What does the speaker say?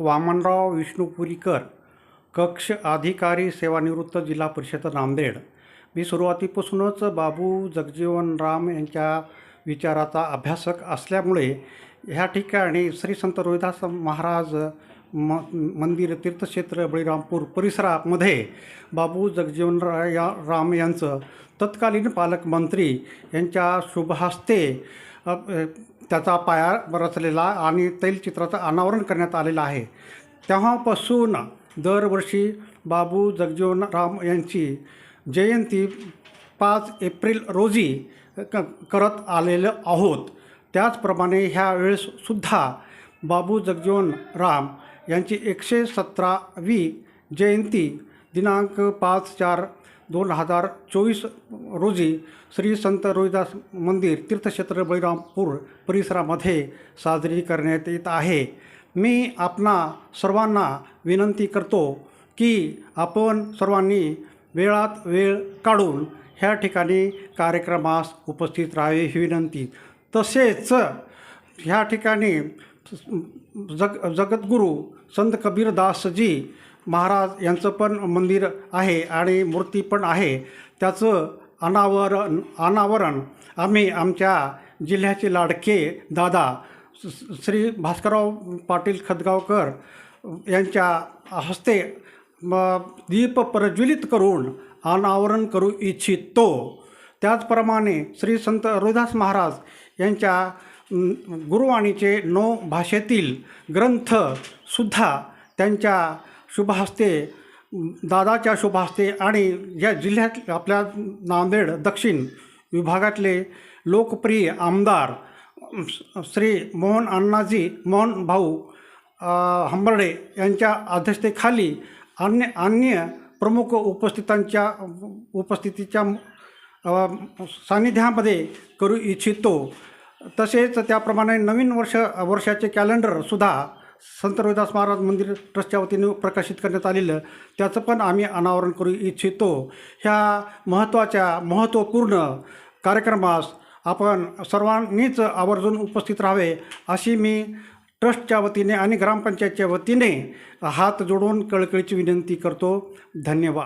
वामनराव विष्णुपुरीकर कक्ष अधिकारी सेवानिवृत्त जिल्हा परिषद नांदेड. मी सुरुवातीपासूनच बाबू जगजीवन राम यांच्या विचाराचा अभ्यासक असल्यामुळे ह्या ठिकाणी श्री संत रोहिदास महाराज म मंदिर तीर्थक्षेत्र बळीरामपूर परिसरामध्ये बाबू जगजीवन रा या राम यांचं तत्कालीन पालकमंत्री यांच्या शुभहस्ते त्याचा पाया रचलेला आणि तैलचित्राचं अनावरण करण्यात आलेलं आहे. तेव्हापासून दरवर्षी बाबू जगजीवनराम यांची जयंती पाच एप्रिल रोजी क करत आलेलं आहोत. त्याचप्रमाणे ह्या वेळेससुद्धा बाबू जगजीवन राम यांची एकशे सतरावी जयंती दिनांक पाच चार दोन हजार चोवीस रोजी श्री संत रोहिदास मंदिर तीर्थक्षेत्र बळीरामपूर परिसरामध्ये साजरी करण्यात येत आहे. मी आपणा सर्वांना विनंती करतो की आपण सर्वांनी वेळात वेळ काढून ह्या ठिकाणी कार्यक्रमास उपस्थित राहावे ही विनंती. तसेच ह्या ठिकाणी जग जगद्गुरू संत कबीरदासजी महाराज यांचं पण मंदिर आहे आणि मूर्ती पण आहे. त्याचं अनावरण अनावरण आम्ही आमच्या जिल्ह्याचे लाडके दादा स- श्री भास्करराव पाटील खदगावकर यांच्या हस्ते म दीप प्रज्वलित करून अनावरण करू इच्छितो. त्याचप्रमाणे श्री संत रोहिदास महाराज यांच्या गुरुवाणीचे नऊ भाषेतील ग्रंथसुद्धा त्यांच्या शुभहस्ते दादाच्या शुभहस्ते आणि या जिल्ह्यात आपल्या नांदेड दक्षिण विभागातले लोकप्रिय आमदार श्री मोहन अण्णाजी मोहन भाऊ हंबर्डे यांच्या अध्यक्षतेखाली अन्य अन्य प्रमुख उपस्थितांच्या उपस्थितीच्या सानिध्यामध्ये सान्निध्यामध्ये करू इच्छितो. तसेच त्याप्रमाणे नवीन वर्ष वर्षाचे कॅलेंडरसुद्धा संत रविदास महाराज मंदिर ट्रस्टच्या वतीने प्रकाशित करण्यात आलेलं त्याचं पण आम्ही अनावरण करू इच्छितो. ह्या महत्त्वाच्या महत्त्वपूर्ण कार्यक्रमास आपण सर्वांनीच आवर्जून उपस्थित राहावे अशी मी ट्रस्टच्या वतीने आणि ग्रामपंचायतच्या वतीने हात जोडून कळकळीची विनंती करतो. धन्यवाद.